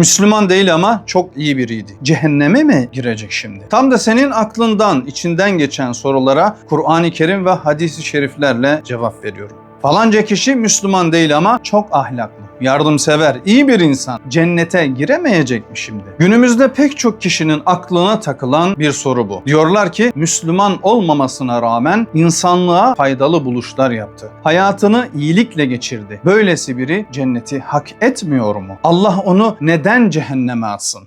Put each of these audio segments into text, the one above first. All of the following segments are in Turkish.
Müslüman değil ama çok iyi biriydi. Cehenneme mi girecek şimdi? Tam da senin aklından, içinden geçen sorulara Kur'an-ı Kerim ve hadis-i şeriflerle cevap veriyorum. Falanca kişi Müslüman değil ama çok ahlaklı, yardımsever, iyi bir insan. Cennete giremeyecek mi şimdi? Günümüzde pek çok kişinin aklına takılan bir soru bu. Diyorlar ki Müslüman olmamasına rağmen insanlığa faydalı buluşlar yaptı. Hayatını iyilikle geçirdi. Böylesi biri cenneti hak etmiyor mu? Allah onu neden cehenneme atsın?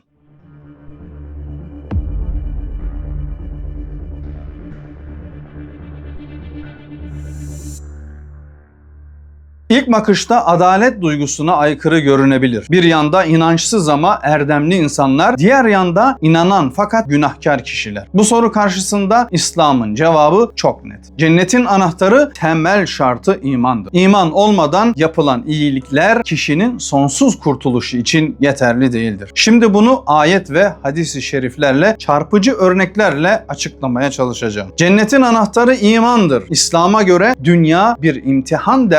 İlk bakışta adalet duygusuna aykırı görünebilir. Bir yanda inançsız ama erdemli insanlar, diğer yanda inanan fakat günahkar kişiler. Bu soru karşısında İslam'ın cevabı çok net. Cennetin anahtarı temel şartı imandır. İman olmadan yapılan iyilikler kişinin sonsuz kurtuluşu için yeterli değildir. Şimdi bunu ayet ve hadis-i şeriflerle çarpıcı örneklerle açıklamaya çalışacağım. Cennetin anahtarı imandır. İslam'a göre dünya bir imtihan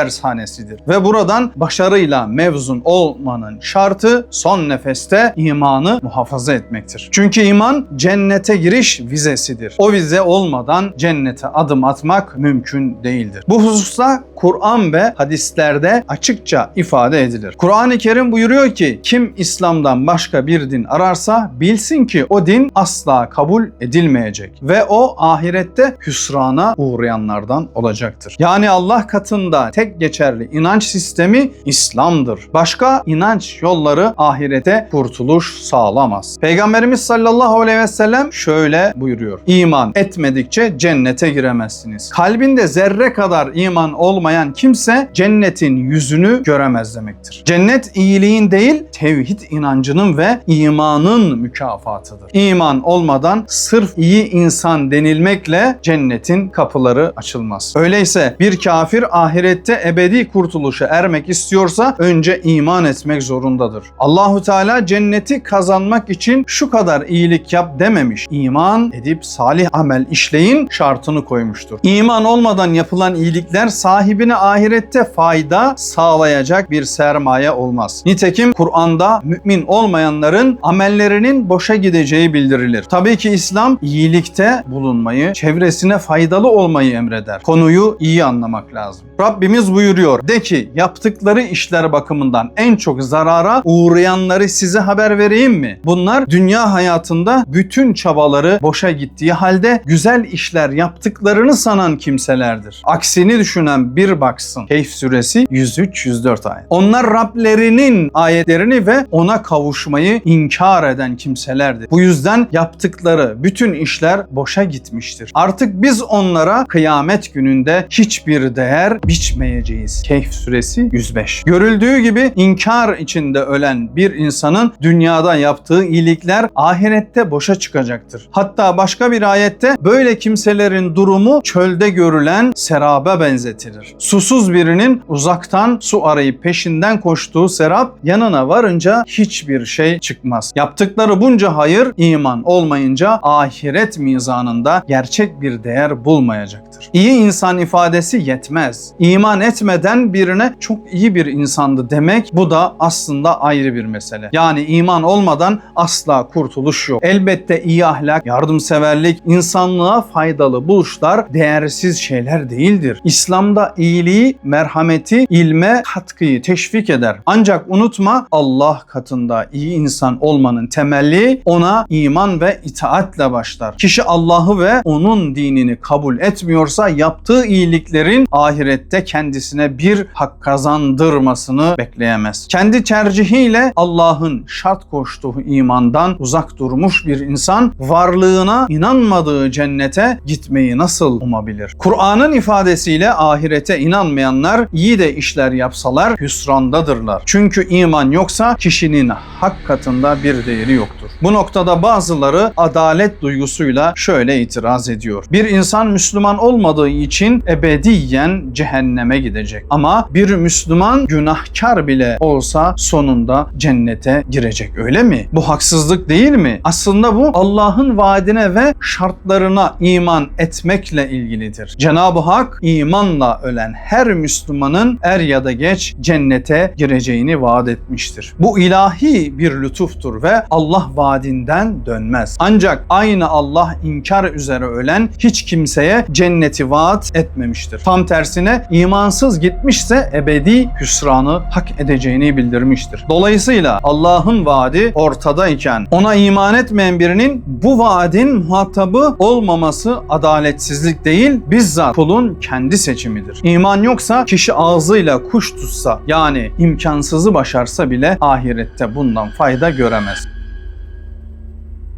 dershanesidir ve buradan başarıyla mevzun olmanın şartı son nefeste imanı muhafaza etmektir. Çünkü iman cennete giriş vizesidir. O vize olmadan cennete adım atmak mümkün değildir. Bu hususta Kur'an ve hadislerde açıkça ifade edilir. Kur'an-ı Kerim buyuruyor ki kim İslam'dan başka bir din ararsa bilsin ki o din asla kabul edilmeyecek ve o ahirette hüsrana uğrayanlardan olacaktır. Yani Allah katında tek geçerli inanç sistemi İslam'dır. Başka inanç yolları ahirete kurtuluş sağlamaz. Peygamberimiz sallallahu aleyhi ve sellem şöyle buyuruyor. İman etmedikçe cennete giremezsiniz. Kalbinde zerre kadar iman olmayan kimse cennetin yüzünü göremez demektir. Cennet iyiliğin değil, tevhid inancının ve imanın mükafatıdır. İman olmadan sırf iyi insan denilmekle cennetin kapıları açılmaz. Öyleyse bir kafir ahirette ebedi kurtuluşa ermek istiyorsa önce iman etmek zorundadır. Allahu Teala cenneti kazanmak için şu kadar iyilik yap dememiş. İman edip salih amel işleyin şartını koymuştur. İman olmadan yapılan iyilikler sahibine ahirette fayda sağlayacak bir sermaye olmaz. Nitekim Kur'an'da mümin olmayanların amellerinin boşa gideceği bildirilir. Tabii ki İslam iyilikte bulunmayı, çevresine faydalı olmayı emreder. Konuyu iyi anlamak lazım. Rabbimiz buyuruyor. De ki yaptıkları işler bakımından en çok zarara uğrayanları size haber vereyim mi? Bunlar dünya hayatında bütün çabaları boşa gittiği halde güzel işler yaptıklarını sanan kimselerdir. Aksini düşünen bir baksın. Keyf suresi 103-104 ayet. Onlar Rablerinin ayetlerini ve ona kavuşmayı inkar eden kimselerdir. Bu yüzden yaptıkları bütün işler boşa gitmiştir. Artık biz onlara kıyamet gününde hiçbir değer biçmeyeceğiz. Kehf suresi 105. Görüldüğü gibi inkar içinde ölen bir insanın dünyada yaptığı iyilikler ahirette boşa çıkacaktır. Hatta başka bir ayette böyle kimselerin durumu çölde görülen serabe benzetilir. Susuz birinin uzaktan su arayıp peşinden koştuğu serap yanına varınca hiçbir şey çıkmaz. Yaptıkları bunca hayır iman olmayınca ahiret mizanında gerçek bir değer bulmayacaktır. İyi insan ifadesi yetmez. İman etmeden birine çok iyi bir insandı demek bu da aslında ayrı bir mesele. Yani iman olmadan asla kurtuluş yok. Elbette iyi ahlak, yardımseverlik, insanlığa faydalı buluşlar değersiz şeyler değildir. İslam'da iyiliği, merhameti, ilme katkıyı teşvik eder. Ancak unutma Allah katında iyi insan olmanın temelli ona iman ve itaatle başlar. Kişi Allah'ı ve onun dinini kabul etmiyorsa yaptığı iyiliklerin ahirette kendisine bir hak kazandırmasını bekleyemez. Kendi tercihiyle Allah'ın şart koştuğu imandan uzak durmuş bir insan varlığına inanmadığı cennete gitmeyi nasıl umabilir? Kur'an'ın ifadesiyle ahirete inanmayanlar iyi de işler yapsalar hüsrandadırlar. Çünkü iman yoksa kişinin hak katında bir değeri yoktur. Bu noktada bazıları adalet duygusuyla şöyle itiraz ediyor. Bir insan Müslüman olmadığı için ebediyen cehenneme gidecek. Ama Ama bir Müslüman günahkar bile olsa sonunda cennete girecek öyle mi? Bu haksızlık değil mi? Aslında bu Allah'ın vaadine ve şartlarına iman etmekle ilgilidir. Cenab-ı Hak imanla ölen her Müslümanın er ya da geç cennete gireceğini vaat etmiştir. Bu ilahi bir lütuftur ve Allah vaadinden dönmez. Ancak aynı Allah inkar üzere ölen hiç kimseye cenneti vaat etmemiştir. Tam tersine imansız gitmişse ebedi hüsranı hak edeceğini bildirmiştir. Dolayısıyla Allah'ın vaadi ortadayken ona iman etmeyen birinin bu vaadin muhatabı olmaması adaletsizlik değil, bizzat kulun kendi seçimidir. İman yoksa kişi ağzıyla kuş tutsa yani imkansızı başarsa bile ahirette bundan fayda göremez.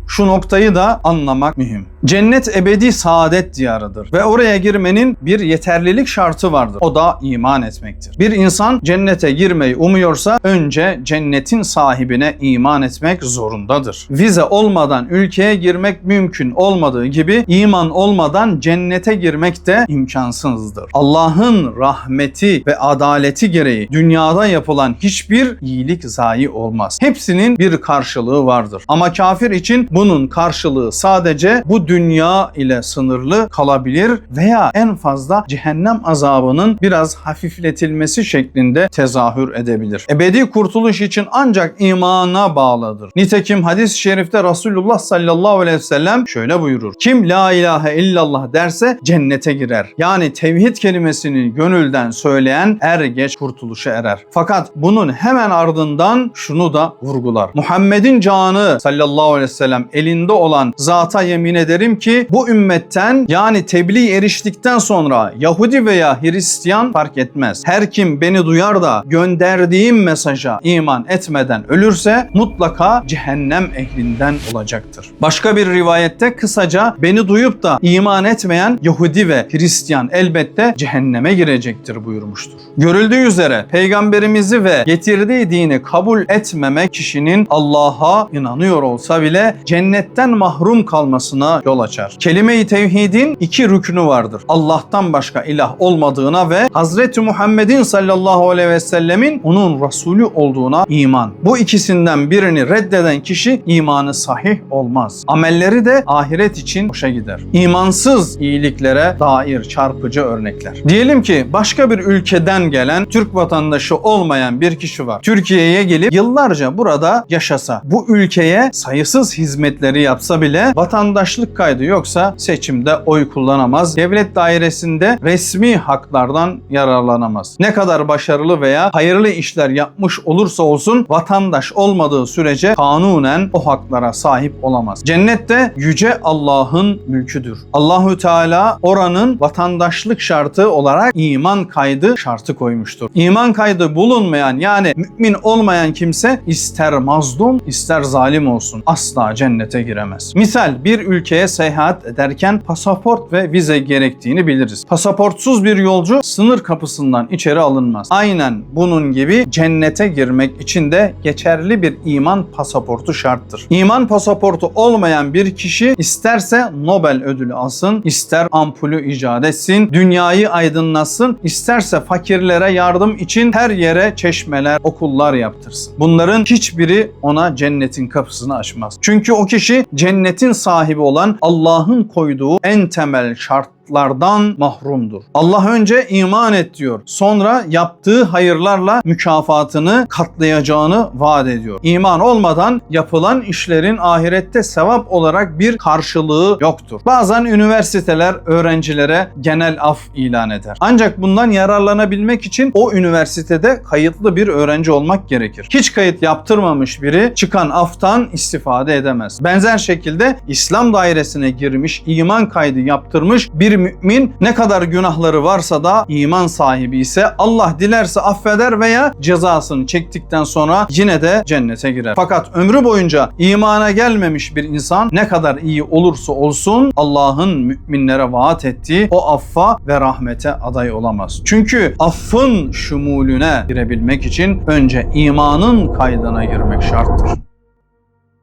Şu noktayı da anlamak mühim. Cennet ebedi saadet diyarıdır ve oraya girmenin bir yeterlilik şartı vardır. O da iman etmektir. Bir insan cennete girmeyi umuyorsa önce cennetin sahibine iman etmek zorundadır. Vize olmadan ülkeye girmek mümkün olmadığı gibi iman olmadan cennete girmek de imkansızdır. Allah'ın rahmeti ve adaleti gereği dünyada yapılan hiçbir iyilik zayi olmaz. Hepsinin bir karşılığı vardır. Ama kafir için bunun karşılığı sadece bu dünya ile sınırlı kalabilir veya en fazla cehennem azabının biraz hafifletilmesi şeklinde tezahür edebilir. Ebedi kurtuluş için ancak imana bağlıdır. Nitekim hadis-i şerifte Resulullah sallallahu aleyhi ve sellem şöyle buyurur. Kim la ilahe illallah derse cennete girer. Yani tevhid kelimesini gönülden söyleyen er geç kurtuluşa erer. Fakat bunun hemen ardından şunu da vurgular. Muhammed'in canı sallallahu aleyhi ve sellem elinde olan zata yemin ederim ki bu ümmetten yani tebliğ eriştikten sonra Yahudi veya Hristiyan fark etmez. Her kim beni duyar da gönderdiğim mesaja iman etmeden ölürse mutlaka cehennem ehlinden olacaktır. Başka bir rivayette kısaca beni duyup da iman etmeyen Yahudi ve Hristiyan elbette cehenneme girecektir buyurmuştur. Görüldüğü üzere peygamberimizi ve getirdiği dini kabul etmemek kişinin Allah'a inanıyor olsa bile cennetten mahrum kalmasına yol açar. Kelime-i tevhidin iki rükünü vardır. Allah'tan başka ilah olmadığına ve Hazreti Muhammed'in sallallahu aleyhi ve sellemin onun Resulü olduğuna iman. Bu ikisinden birini reddeden kişi imanı sahih olmaz. Amelleri de ahiret için boşa gider. İmansız iyiliklere dair çarpıcı örnekler. Diyelim ki başka bir ülkeden gelen Türk vatandaşı olmayan bir kişi var. Türkiye'ye gelip yıllarca burada yaşasa, bu ülkeye sayısız hizmetleri yapsa bile vatandaşlık kaydı yoksa seçimde oy kullanamaz. Devlet dairesinde resmi haklardan yararlanamaz. Ne kadar başarılı veya hayırlı işler yapmış olursa olsun vatandaş olmadığı sürece kanunen o haklara sahip olamaz. Cennette yüce Allah'ın mülküdür. Allahü Teala oranın vatandaşlık şartı olarak iman kaydı şartı koymuştur. İman kaydı bulunmayan yani mümin olmayan kimse ister mazlum ister zalim olsun asla cennete giremez. Misal bir ülkeye seyahat ederken pasaport ve vize gerektiğini biliriz. Pasaportsuz bir yolcu sınır kapısından içeri alınmaz. Aynen bunun gibi cennete girmek için de geçerli bir iman pasaportu şarttır. İman pasaportu olmayan bir kişi isterse Nobel ödülü alsın, ister ampulü icat etsin, dünyayı aydınlatsın, isterse fakirlere yardım için her yere çeşmeler, okullar yaptırsın. Bunların hiçbiri ona cennetin kapısını açmaz. Çünkü o kişi cennetin sahibi olan Allah'ın koyduğu en temel şart lardan mahrumdur. Allah önce iman et diyor. Sonra yaptığı hayırlarla mükafatını katlayacağını vaat ediyor. İman olmadan yapılan işlerin ahirette sevap olarak bir karşılığı yoktur. Bazen üniversiteler öğrencilere genel af ilan eder. Ancak bundan yararlanabilmek için o üniversitede kayıtlı bir öğrenci olmak gerekir. Hiç kayıt yaptırmamış biri çıkan aftan istifade edemez. Benzer şekilde İslam dairesine girmiş, iman kaydı yaptırmış bir mümin ne kadar günahları varsa da iman sahibi ise Allah dilerse affeder veya cezasını çektikten sonra yine de cennete girer. Fakat ömrü boyunca imana gelmemiş bir insan ne kadar iyi olursa olsun Allah'ın müminlere vaat ettiği o affa ve rahmete aday olamaz. Çünkü affın şumulüne girebilmek için önce imanın kaydına girmek şarttır.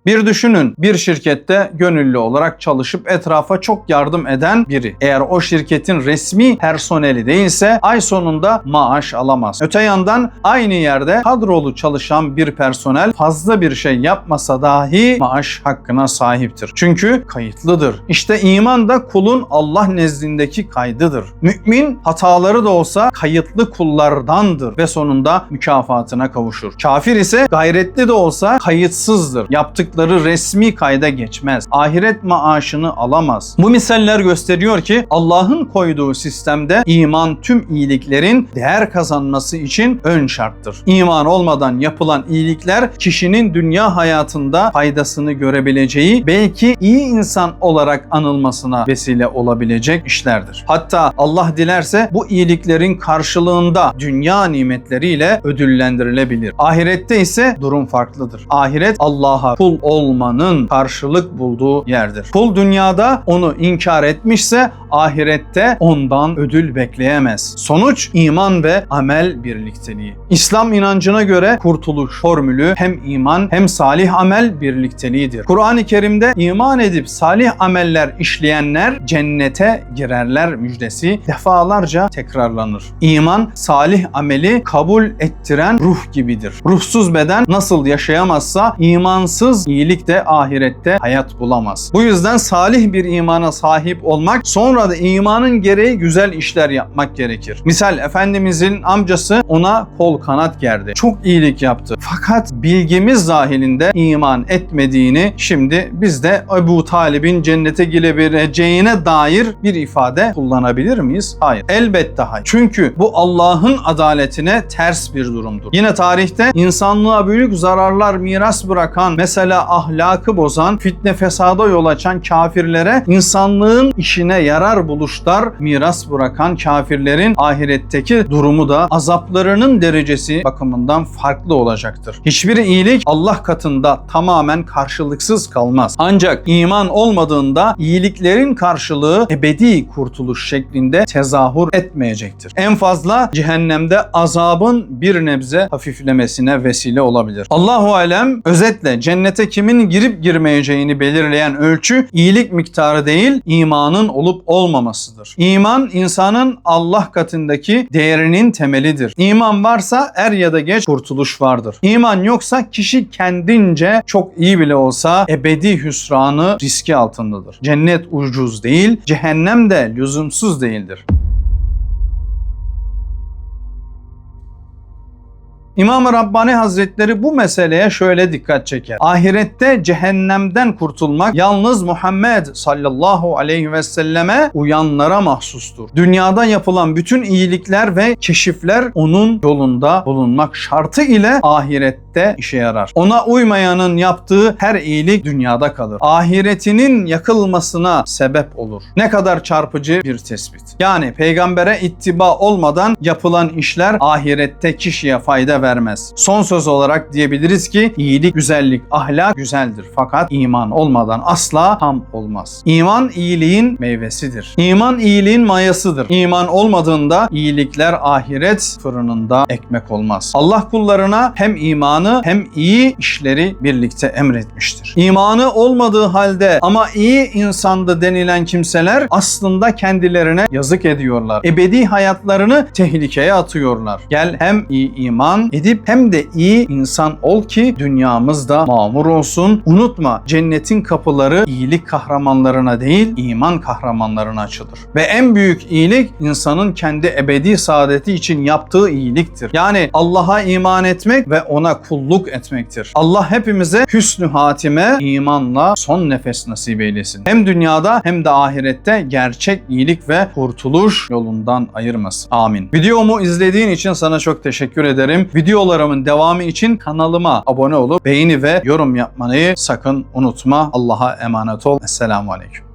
Bir düşünün bir şirkette gönüllü olarak çalışıp etrafa çok yardım eden biri. Eğer o şirketin resmi personeli değilse ay sonunda maaş alamaz. Öte yandan aynı yerde kadrolu çalışan bir personel fazla bir şey yapmasa dahi maaş hakkına sahiptir. Çünkü kayıtlıdır. İşte iman da kulun Allah nezdindeki kaydıdır. Mümin hataları da olsa kayıtlı kullardandır ve sonunda mükafatına kavuşur. Kafir ise gayretli de olsa kayıtsızdır. Yaptıkları resmi kayda geçmez. Ahiret maaşını alamaz. Bu misaller gösteriyor ki Allah'ın koyduğu sistemde iman tüm iyiliklerin değer kazanması için ön şarttır. İman olmadan yapılan iyilikler kişinin dünya hayatında faydasını görebileceği, belki iyi insan olarak anılmasına vesile olabilecek işlerdir. Hatta Allah dilerse bu iyiliklerin karşılığında dünya nimetleriyle ödüllendirilebilir. Ahirette ise durum farklıdır. Ahiret Allah'a kul olmanın karşılık bulduğu yerdir. Kul dünyada onu inkar etmişse ahirette ondan ödül bekleyemez. Sonuç iman ve amel birlikteliği. İslam inancına göre kurtuluş formülü hem iman hem salih amel birlikteliğidir. Kur'an-ı Kerim'de iman edip salih ameller işleyenler cennete girerler müjdesi defalarca tekrarlanır. İman salih ameli kabul ettiren ruh gibidir. Ruhsuz beden nasıl yaşayamazsa imansız iyilik de ahirette hayat bulamaz. Bu yüzden salih bir imana sahip olmak sonra da imanın gereği güzel işler yapmak gerekir. Misal Efendimizin amcası ona kol kanat gerdi. Çok iyilik yaptı. Fakat bilgimiz dahilinde iman etmediğini şimdi biz de Ebu Talib'in cennete girebileceğine dair bir ifade kullanabilir miyiz? Hayır. Elbette hayır. Çünkü bu Allah'ın adaletine ters bir durumdur. Yine tarihte insanlığa büyük zararlar miras bırakan, mesela ahlakı bozan, fitne fesada yol açan kafirlere insanlığın işine yarar buluşlar miras bırakan kafirlerin ahiretteki durumu da azaplarının derecesi bakımından farklı olacaktır. Hiçbir iyilik Allah katında tamamen karşılıksız kalmaz. Ancak iman olmadığında iyiliklerin karşılığı ebedi kurtuluş şeklinde tezahür etmeyecektir. En fazla cehennemde azabın bir nebze hafiflemesine vesile olabilir. Allahu alem özetle cennete kimin girip girmeyeceğini belirleyen ölçü iyilik miktarı değil imanın olup olmamasıdır. İman insanın Allah katındaki değerinin temelidir. İman varsa er ya da geç kurtuluş vardır. İman yoksa kişi kendince çok iyi bile olsa ebedi hüsranı riski altındadır. Cennet ucuz değil, cehennem de lüzumsuz değildir. İmam-ı Rabbani Hazretleri bu meseleye şöyle dikkat çeker. Ahirette cehennemden kurtulmak yalnız Muhammed sallallahu aleyhi ve selleme uyanlara mahsustur. Dünyada yapılan bütün iyilikler ve keşifler onun yolunda bulunmak şartı ile ahirette işe yarar. Ona uymayanın yaptığı her iyilik dünyada kalır. Ahiretinin yakılmasına sebep olur. Ne kadar çarpıcı bir tespit. Yani peygambere ittiba olmadan yapılan işler ahirette kişiye fayda vermez. Son söz olarak diyebiliriz ki iyilik, güzellik, ahlak güzeldir fakat iman olmadan asla tam olmaz. İman iyiliğin meyvesidir. İman iyiliğin mayasıdır. İman olmadığında iyilikler ahiret fırınında ekmek olmaz. Allah kullarına hem imanı hem iyi işleri birlikte emretmiştir. İmanı olmadığı halde ama iyi insandı denilen kimseler aslında kendilerine yazık ediyorlar. Ebedi hayatlarını tehlikeye atıyorlar. Gel hem iyi iman edip hem de iyi insan ol ki dünyamızda mamur olsun. Unutma cennetin kapıları iyilik kahramanlarına değil iman kahramanlarına açılır. Ve en büyük iyilik insanın kendi ebedi saadeti için yaptığı iyiliktir. Yani Allah'a iman etmek ve ona kulluk etmektir. Allah hepimize hüsnü hatime imanla son nefes nasip eylesin. Hem dünyada hem de ahirette gerçek iyilik ve kurtuluş yolundan ayırmasın. Amin. Videomu izlediğin için sana çok teşekkür ederim. Videolarımın devamı için kanalıma abone olup beğeni ve yorum yapmayı sakın unutma. Allah'a emanet ol. Esselamu Aleyküm.